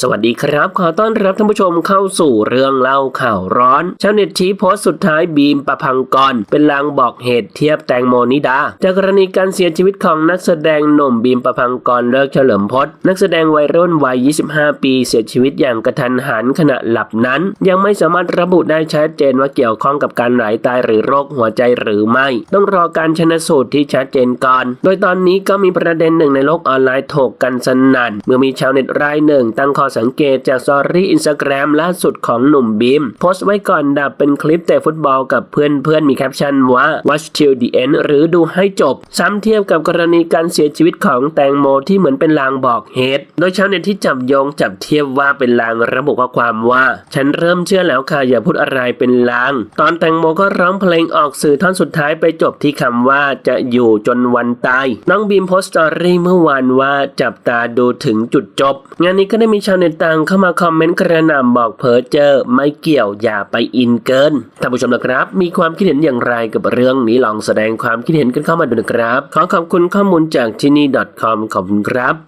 สวัสดีครับ ขอต้อนรับท่านผู้ชมเข้าสู่เรื่องเล่าข่าวร้อน ชาวเน็ตชี้โพสต์สุดท้ายบีมประพังกร เป็นลางบอกเหตุเทียบแตงโมนิดา จากกรณีการเสียชีวิตของนักแสดงหนุ่มบีมประพังกรเลิกเฉลิมพจน์นักแสดงวัยรุ่นวัย 25 ปีเสียชีวิตอย่างกระทันหันขณะหลับนั้น ยังไม่สามารถระบุได้ชัดเจนว่าเกี่ยวข้องกับการไหลตายหรือโรคหัวใจหรือไม่ ต้องรอการชนะสูตรที่ชัดเจนก่อน โดยตอนนี้ก็มีประเด็นหนึ่งในโลกออนไลน์ถกกันสนั่นเมื่อมีชาวเน็ตรายหนึ่งตั้งข้อสังเกตจากสอรี่อินสตาแกรมล่าสุดของหนุ่มบีมโพสต์ไว้ก่อนดับเป็นคลิปเตะฟุตบอลกับเพื่อนๆมีแคปชั่นว่า watch till the end หรือดูให้จบ ซ้ำเทียบกับกรณีการเสียชีวิตของแตงโมที่เหมือนเป็นลางบอกเหตุ โดยชาวเน็ตที่จับโยงจับเทียบว่าเป็นลางระบุข้อความว่า ฉันเริ่มเชื่อแล้วค่ะอย่าพูดอะไรเป็นลาง ตอนแตงโมก็ร้องเพลงออกสื่อท่อนสุดท้ายไปจบที่คำว่าจะอยู่จนวันตาย น้องบีมโพสต์สตอรี่เมื่อวานว่าจับตาดูถึงจุดจบ งานนี้ก็ได้มีชาวเน็ตต่างเข้ามาคอมเมนต์กระหน่ำบอกเพอเจอร์ไม่เกี่ยวอย่าไปอินเกินท่านผู้ชมนะครับ มีความคิดเห็นอย่างไรกับเรื่องนี้ลองแสดงความคิดเห็นกันเข้ามาดูนะครับ ขอขอบคุณข้อมูลจากที่นี่ .com ขอบคุณครับ